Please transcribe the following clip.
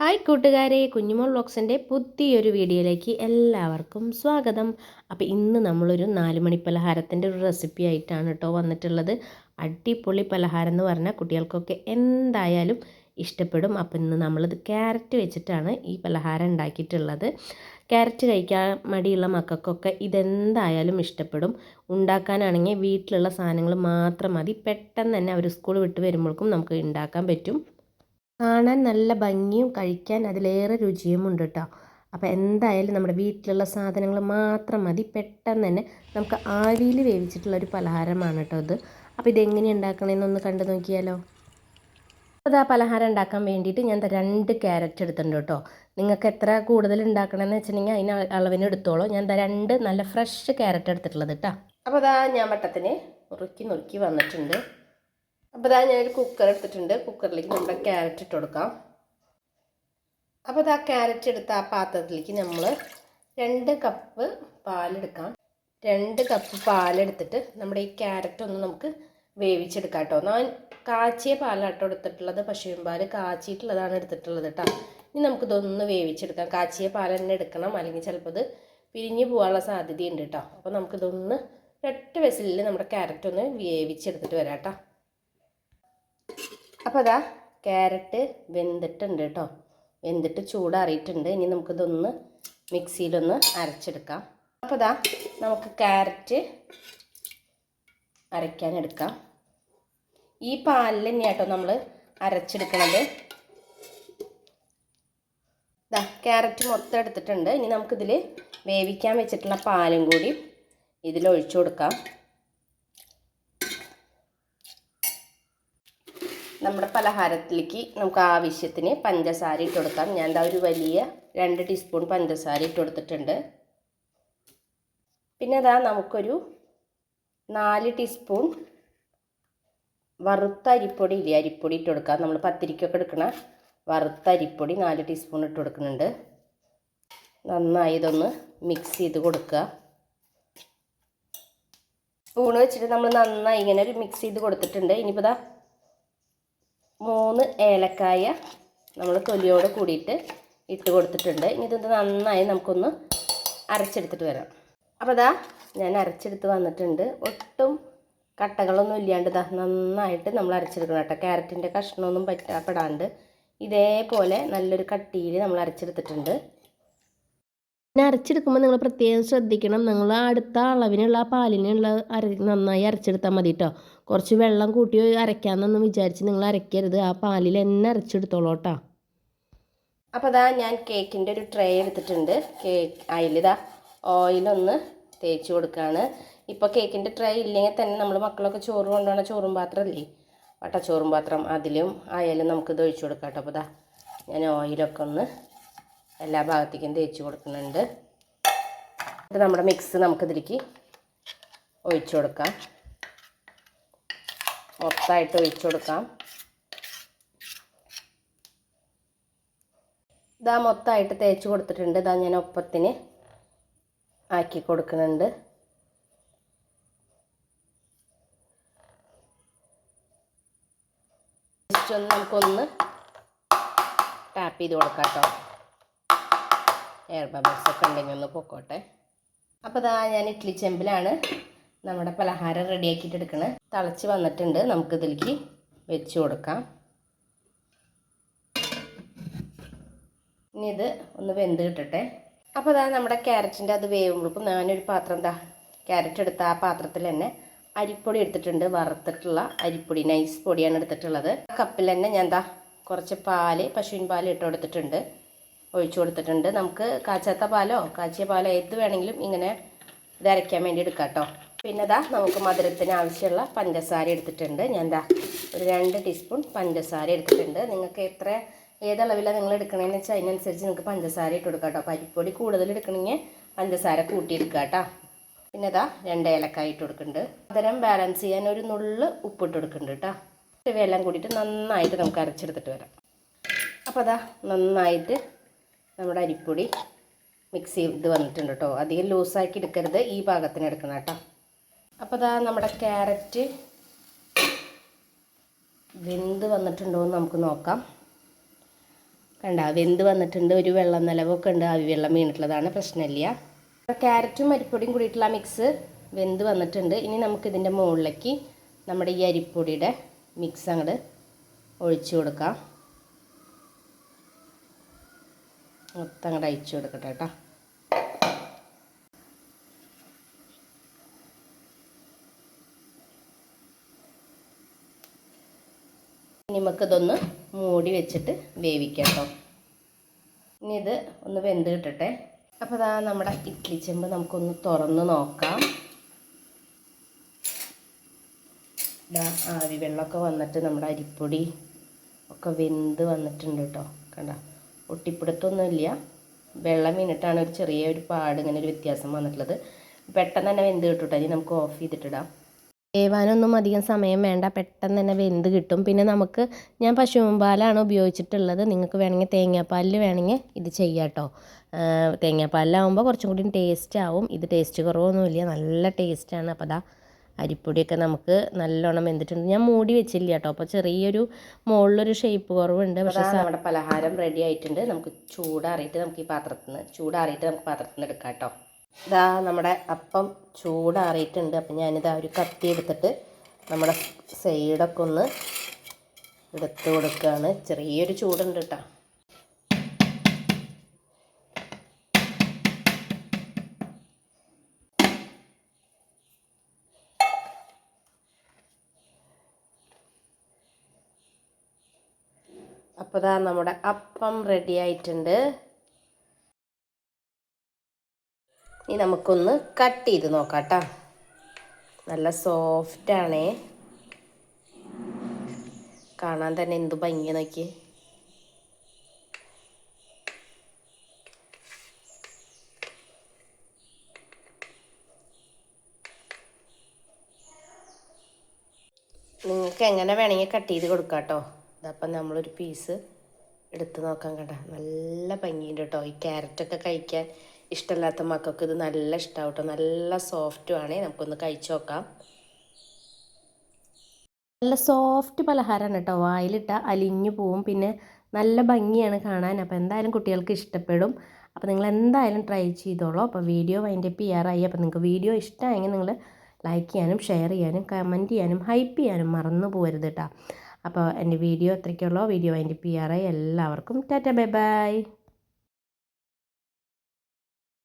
Hi കൂട്ടുകാരെ കുഞ്ഞുമോൾ വ്ളോഗ്സിന്റെ പുതിയൊരു വീഡിയോയിലേക്ക് എല്ലാവർക്കും സ്വാഗതം. അപ്പോൾ ഇന്ന് നമ്മളൊരു നാല് മണി പലഹാരത്തിന്റെ ഒരു റെസിപ്പി ആയിട്ടാണ് കേട്ടോ വന്നിട്ടുള്ളത്. അടിപൊളി പലഹാരം എന്ന് പറഞ്ഞാൽ കുട്ടികൾക്കൊക്കെ എന്തായാലും ഇഷ്ടപ്പെടും. അപ്പോൾ ഇന്ന് നമ്മളിത് ക്യാരറ്റ് വെച്ചിട്ടാണ് ഈ പലഹാരം ഉണ്ടാക്കിയിട്ടുള്ളത്. ക്യാരറ്റ് കഴിക്കാൻ മടിയുള്ള മക്കൾക്കൊക്കെ ഇതെന്തായാലും ഇഷ്ടപ്പെടും. ഉണ്ടാക്കാനാണെങ്കിൽ വീട്ടിലുള്ള സാധനങ്ങൾ മാത്രം മതി. പെട്ടെന്ന് തന്നെ അവർ സ്കൂൾ വിട്ട് വരുമ്പോഴേക്കും നമുക്ക് ഉണ്ടാക്കാൻ പറ്റും. കാണാൻ നല്ല ഭംഗിയും കഴിക്കാൻ അതിലേറെ രുചിയും ഉണ്ട് കേട്ടോ അപ്പോൾ എന്തായാലും നമ്മുടെ വീട്ടിലുള്ള സാധനങ്ങൾ മാത്രം മതി. പെട്ടെന്ന് തന്നെ നമുക്ക് ആവിയിൽ വേവിച്ചിട്ടുള്ള ഒരു പലഹാരമാണ് കേട്ടോ ഇത്. അപ്പോൾ ഇതെങ്ങനെ ഉണ്ടാക്കണമെന്നൊന്ന് കണ്ടു നോക്കിയാലോ? അത് ആ പലഹാരം ഉണ്ടാക്കാൻ വേണ്ടിയിട്ട് ഞാൻ രണ്ട് ക്യാരറ്റ് എടുത്തിട്ടുണ്ട് കേട്ടോ നിങ്ങൾക്ക് എത്ര കൂടുതൽ ഉണ്ടാക്കണമെന്ന് വെച്ചിട്ടുണ്ടെങ്കിൽ അതിന് അളവിന് എടുത്തോളൂ. ഞാൻ രണ്ട് നല്ല ഫ്രഷ് ക്യാരറ്റ് എടുത്തിട്ടുള്ളത് കേട്ടോ അപ്പോൾ അതാ ഞാൻ വട്ടത്തിന് നുറുക്കി നുറുക്കി വന്നിട്ടുണ്ട്. അപ്പോൾ ഇതാ ഞാനൊരു കുക്കർ എടുത്തിട്ടുണ്ട്. കുക്കറിലേക്ക് നമ്മുടെ ക്യാരറ്റ് ഇട്ട് കൊടുക്കാം. അപ്പോൾ ഇതാ ക്യാരറ്റ് എടുത്ത ആ പാത്രത്തിലേക്ക് നമ്മൾ രണ്ട് കപ്പ് പാലെടുക്കാം. രണ്ട് കപ്പ് പാലെടുത്തിട്ട് നമ്മുടെ ഈ ക്യാരറ്റ് ഒന്ന് നമുക്ക് വേവിച്ചെടുക്കാം കേട്ടോ ഞാൻ കാച്ചിയ പാലാട്ടോ എടുത്തിട്ടുള്ളത്. പശുവിൻ പാൽ കാച്ചിയിട്ടുള്ളതാണ് എടുത്തിട്ടുള്ളത് കേട്ടോ ഇനി നമുക്കിതൊന്ന് വേവിച്ചെടുക്കാം. കാച്ചിയ പാൽ തന്നെ എടുക്കണം. അല്ലെങ്കിൽ ചിലപ്പോൾ ഇത് പിരിഞ്ഞു പോകാനുള്ള സാധ്യതയുണ്ട് കേട്ടോ അപ്പോൾ നമുക്കിതൊന്ന് ഒരൊറ്റ വെസലിൽ നമ്മുടെ ക്യാരറ്റ് ഒന്ന് വേവിച്ചെടുത്തിട്ട് വരാം കേട്ടോ അപ്പോൾ അതാ ക്യാരറ്റ് വെന്തിട്ടുണ്ട് കേട്ടോ വെന്തിട്ട് ചൂടാറിയിട്ടുണ്ട്. ഇനി നമുക്കിതൊന്ന് മിക്സിയിലൊന്ന് അരച്ചെടുക്കാം. അപ്പോൾ അതാ നമുക്ക് ക്യാരറ്റ് അരയ്ക്കാനെടുക്കാം. ഈ പാലിൽ തന്നെയാട്ടോ നമ്മൾ അരച്ചെടുക്കണത്. ഇതാ ക്യാരറ്റ് മൊത്തം എടുത്തിട്ടുണ്ട്. ഇനി നമുക്കിതിൽ വേവിക്കാൻ വെച്ചിട്ടുള്ള പാലും കൂടി ഇതിൽ ഒഴിച്ചു കൊടുക്കാം. നമ്മുടെ പലഹാരത്തിലേക്ക് നമുക്ക് ആവശ്യത്തിന് പഞ്ചസാര ഇട്ട് കൊടുക്കാം. ഞാൻ എന്താ ഒരു വലിയ രണ്ട് ടീസ്പൂൺ പഞ്ചസാര ഇട്ട് കൊടുത്തിട്ടുണ്ട്. പിന്നെ അതാ നമുക്കൊരു നാല് ടീസ്പൂൺ വറുത്ത അരിപ്പൊടി ഇല്ലേ? അരിപ്പൊടി ഇട്ട് കൊടുക്കാം. നമ്മൾ പത്തിരിക്കൊക്കെ എടുക്കണ വറുത്ത അരിപ്പൊടി നാല് ടീസ്പൂൺ ഇട്ട് കൊടുക്കുന്നുണ്ട്. നന്നായി ഇതൊന്ന് മിക്സ് ചെയ്ത് കൊടുക്കുക സ്പൂൺ വെച്ചിട്ട് നമ്മൾ നന്നായി ഇങ്ങനെ ഒരു മിക്സ് ചെയ്ത് കൊടുത്തിട്ടുണ്ട്. ഇനിയിപ്പോൾ മൂന്ന് ഏലക്കായ നമ്മൾ തൊലിയോട് കൂടിയിട്ട് ഇട്ട് കൊടുത്തിട്ടുണ്ട്. ഇനി ഇത് നന്നായി നമുക്കൊന്ന് അരച്ചെടുത്തിട്ട് വരാം. അപ്പോൾ ഇതാ ഞാൻ അരച്ചെടുത്ത് വന്നിട്ടുണ്ട്. ഒട്ടും കട്ടകളൊന്നും ഇല്ലാണ്ട് ഇതാ നന്നായിട്ട് നമ്മൾ അരച്ചെടുക്കണം കേട്ടോ. ക്യാരറ്റിന്റെ കഷ്ണമൊന്നും പറ്റാപ്പെടാണ്ട് ഇതേപോലെ നല്ലൊരു കട്ടിയിൽ നമ്മൾ അരച്ചെടുത്തിട്ടുണ്ട്. പിന്നെ അരച്ചെടുക്കുമ്പോൾ നിങ്ങൾ പ്രത്യേകം ശ്രദ്ധിക്കണം. നിങ്ങൾ അടുത്ത അളവിനുള്ള പാലിനുള്ള അര നന്നായി അരച്ചെടുത്താൽ മതി കേട്ടോ കുറച്ച് വെള്ളം കൂട്ടി അരയ്ക്കാമെന്നൊന്നും വിചാരിച്ച് നിങ്ങൾ അരയ്ക്കരുത്. ആ പാലിൽ തന്നെ അരച്ചെടുത്തോളൂ കേട്ടോ അപ്പോൾ അതാ ഞാൻ കേക്കിന്റെ ഒരു ട്രേ എടുത്തിട്ടുണ്ട്. കേക്ക് അതിലിതാ ഓയിലൊന്ന് തേച്ച് കൊടുക്കുകയാണ് ഇപ്പോൾ കേക്കിന്റെ ട്രേ ഇല്ലെങ്കിൽ തന്നെ നമ്മൾ മക്കളൊക്കെ ചോറ് കൊണ്ടുപോകണ ചോറും പാത്രമല്ലേ വട്ടച്ചോറും പാത്രം അതിലും ആയാലും നമുക്കിത് ഒഴിച്ചു കൊടുക്കാം കേട്ടോ അപ്പോൾ ഇതാ ഞാൻ ഓയിലൊക്കെ ഒന്ന് എല്ലാ ഭാഗത്തേക്കും തേച്ച് കൊടുക്കുന്നുണ്ട്. എന്നിട്ട് നമ്മുടെ മിക്സ് നമുക്കിതിലേക്ക് ഒഴിച്ചു കൊടുക്കാം. മൊത്തമായിട്ട് ഒഴിച്ചു കൊടുക്കാം. ഇതാ മൊത്തമായിട്ട് തേച്ച് കൊടുത്തിട്ടുണ്ട്. ഇതാ ഞാൻ ഒപ്പത്തിന് ആക്കി കൊടുക്കുന്നുണ്ട്. ജസ്റ്റ് ഒന്ന് നമുക്കൊന്ന് ടാപ്പ് ചെയ്ത് കൊടുക്കാം കേട്ടോ. എയർ ബബിൾസ് ഒക്കെ ഉണ്ടെങ്കിൽ ഒന്ന് പൊക്കോട്ടെ. അപ്പോൾ ഇതാ ഞാൻ ഇഡ്ലി ചെമ്പിലാണ് നമ്മുടെ പലഹാരം റെഡിയാക്കിയിട്ട് എടുക്കണത് തിളച്ച് വന്നിട്ടുണ്ട്. നമുക്കിതിലേക്ക് വെച്ച് കൊടുക്കാം. ഇനി ഇത് ഒന്ന് വെന്ത് കിട്ടട്ടെ. അപ്പോൾ അതാ നമ്മുടെ ക്യാരറ്റിന്റെ അത് വേവുമ്പോഴേക്കും ഞാനൊരു പാത്രം എന്താ ക്യാരറ്റ് എടുത്ത ആ പാത്രത്തിൽ തന്നെ അരിപ്പൊടി എടുത്തിട്ടുണ്ട്. വറുത്തിട്ടുള്ള അരിപ്പൊടി നൈസ് പൊടിയാണ് എടുത്തിട്ടുള്ളത്. കപ്പിൽ തന്നെ ഞാൻ എന്താ കുറച്ച് പാൽ പശുവിൻ പാൽ ഇട്ട് കൊടുത്തിട്ടുണ്ട്. ഒഴിച്ചു കൊടുത്തിട്ടുണ്ട്. നമുക്ക് കാച്ചാത്ത പാലോ കാച്ചിയ പാലോ ഏത് വേണമെങ്കിലും ഇങ്ങനെ ഇത് അരയ്ക്കാൻ വേണ്ടി എടുക്കാം കേട്ടോ. പിന്നെ ഇതാ നമുക്ക് മധുരത്തിന് ആവശ്യമുള്ള പഞ്ചസാര എടുത്തിട്ടുണ്ട്. ഞാൻ എന്താ ഒരു രണ്ട് ടീസ്പൂൺ പഞ്ചസാര എടുത്തിട്ടുണ്ട്. നിങ്ങൾക്ക് എത്ര ഏതളവിലാണ് നിങ്ങൾ എടുക്കണമെന്ന് വെച്ചാൽ അതിനനുസരിച്ച് നിങ്ങൾക്ക് പഞ്ചസാര ഇട്ട് കൊടുക്കാം കേട്ടോ. പരിപ്പൊടി കൂടുതൽ എടുക്കണമെങ്കിൽ പഞ്ചസാര കൂട്ടിയെടുക്കുക കേട്ടോ. പിന്നെ ഇതാ രണ്ട് ഏലക്കായ ഇട്ട് കൊടുക്കുന്നുണ്ട്. മധുരം ബാലൻസ് ചെയ്യാൻ ഒരു നുള്ള് ഉപ്പിട്ട് കൊടുക്കുന്നുണ്ട് കേട്ടോ. ഇവയെല്ലാം കൂടിയിട്ട് നന്നായിട്ട് നമുക്ക് അരച്ചെടുത്തിട്ട് വരാം. അപ്പോൾ അതാ നന്നായിട്ട് നമ്മുടെ അരിപ്പൊടി മിക്സ് ചെയ്ത് വന്നിട്ടുണ്ട് കേട്ടോ അധികം ലൂസാക്കി എടുക്കരുത് ഈ ഭാഗത്തിന് എടുക്കണം കേട്ടോ അപ്പോൾ അതാ നമ്മുടെ ക്യാരറ്റ് വെന്ത് വന്നിട്ടുണ്ടോ എന്ന് നമുക്ക് നോക്കാം. കണ്ട വെന്ത് വന്നിട്ടുണ്ട് ഒരു വെള്ളം നിലവൊക്കെ ഉണ്ട് ആവി വെള്ളം വീണിട്ടുള്ളതാണ് പ്രശ്നമില്ല. ക്യാരറ്റും അരിപ്പൊടിയും കൂടിയിട്ടുള്ള മിക്സ് വെന്ത് വന്നിട്ടുണ്ട്. ഇനി നമുക്കിതിന്റെ മുകളിലേക്ക് നമ്മുടെ ഈ അരിപ്പൊടിയുടെ മിക്സ് അങ്ങോട്ട് ഒഴിച്ചു കൊടുക്കാം. മൊത്തം അങ്ങോട്ട് അയച്ചു കൊടുക്കട്ടെ കേട്ടോ. നമുക്കിതൊന്ന് മൂടി വെച്ചിട്ട് വേവിക്കാം കേട്ടോ. ഇനി ഇത് ഒന്ന് വെന്ത് കിട്ടട്ടെ. അപ്പോൾ ഇതാ നമ്മുടെ ഇഡ്ഡലി ചെമ്പ് നമുക്കൊന്ന് തുറന്ന് നോക്കാം. ഇതാ ആവി വെള്ളമൊക്കെ വന്നിട്ട് നമ്മുടെ അരിപ്പൊടി ഒക്കെ വെന്ത് വന്നിട്ടുണ്ട് കേട്ടോ. കണ്ട? ഒട്ടിപ്പിടുത്തൊന്നുമില്ല. വെള്ളം വീണിട്ടാണ് ഒരു ചെറിയ ഒരു പാട് ഇങ്ങനെ ഒരു വ്യത്യാസം വന്നിട്ടുള്ളത്. പെട്ടെന്ന് തന്നെ വെന്ത് കിട്ടും ഇനി നമുക്ക് ഓഫ് ചെയ്തിട്ടിടാം. വേവാനൊന്നും അധികം സമയം വേണ്ട. പെട്ടെന്ന് തന്നെ വെന്ത് കിട്ടും. പിന്നെ നമുക്ക് ഞാൻ പശുമ്പാലാണ് ഉപയോഗിച്ചിട്ടുള്ളത്. നിങ്ങൾക്ക് വേണമെങ്കിൽ തേങ്ങാപ്പാലിൽ വേണമെങ്കിൽ ഇത് ചെയ്യാം കേട്ടോ. തേങ്ങാപ്പാലിലാവുമ്പോൾ കുറച്ചും കൂടി ടേസ്റ്റ് ആവും. ഇത് ടേസ്റ്റ് കുറവൊന്നുമില്ല. നല്ല ടേസ്റ്റാണ് അപ്പോൾ അതാ അരിപ്പൊടിയൊക്കെ നമുക്ക് നല്ലോണം വെന്തിട്ടുണ്ട്. ഞാൻ മൂടി വെച്ചില്ല കേട്ടോ അപ്പോൾ ചെറിയൊരു മുകളിലൊരു ഷേപ്പ് കുറവുണ്ട്. പക്ഷേ നമ്മുടെ പലഹാരം റെഡി ആയിട്ടുണ്ട്. നമുക്ക് ചൂടാറിയിട്ട് നമുക്ക് ഈ പാത്രത്തിൽ നിന്ന് ചൂടാറിയിട്ട് നമുക്ക് പാത്രത്തിൽ നിന്ന് എടുക്കാം കേട്ടോ ഇതാ നമ്മുടെ അപ്പം ചൂടാറിയിട്ടുണ്ട്. അപ്പം ഞാനിതാ ഒരു കത്തി എടുത്തിട്ട് നമ്മുടെ സൈഡൊക്കെ ഒന്ന് എടുത്ത് കൊടുക്കുകയാണ് ചെറിയൊരു ചൂടുണ്ട് കേട്ടോ അപ്പോൾ ഇതാ നമ്മുടെ അപ്പം റെഡി ആയിട്ടുണ്ട്. ഇനി നമുക്കൊന്ന് കട്ട് ചെയ്ത് നോക്കാം കേട്ടോ നല്ല സോഫ്റ്റാണേ കാണാൻ തന്നെ എന്ത് ഭംഗി നോക്കി നിങ്ങൾക്ക് എങ്ങനെ വേണമെങ്കിൽ കട്ട് ചെയ്ത് കൊടുക്കാം കേട്ടോ ഇതപ്പം നമ്മളൊരു പീസ് എടുത്ത് നോക്കാൻ കണ്ട. നല്ല ഭംഗിയുണ്ട് കേട്ടോ ഈ ക്യാരറ്റൊക്കെ കഴിക്കാൻ ഇഷ്ടമില്ലാത്ത മക്കൾക്ക് ഇത് നല്ല ഇഷ്ടമാവും കേട്ടോ നല്ല സോഫ്റ്റുമാണ് നമുക്കൊന്ന് കഴിച്ചു നോക്കാം. നല്ല സോഫ്റ്റ് പലഹാരമാണ് കേട്ടോ വായിലിട്ട അലിഞ്ഞു പോവും. പിന്നെ നല്ല ഭംഗിയാണ് കാണാൻ. അപ്പോൾ എന്തായാലും കുട്ടികൾക്ക് ഇഷ്ടപ്പെടും. അപ്പോൾ നിങ്ങൾ എന്തായാലും ട്രൈ ചെയ്തോളൂ. അപ്പോൾ വീഡിയോ വൈൻഡപ്പ് ചെയ്യാറായി. അപ്പോൾ നിങ്ങൾക്ക് വീഡിയോ ഇഷ്ടമായെങ്കിൽ നിങ്ങൾ ലൈക്ക് ചെയ്യാനും ഷെയർ ചെയ്യാനും കമന്റ് ചെയ്യാനും ഹൈപ്പ് ചെയ്യാനും മറന്നു പോകരുത് കേട്ടോ അപ്പോൾ എന്റെ വീഡിയോ എത്രയ്ക്കുള്ളോ വീഡിയോ വൈൻഡപ്പ് ചെയ്യാറായി എല്ലാവർക്കും ടാറ്റ ബൈ ബൈ.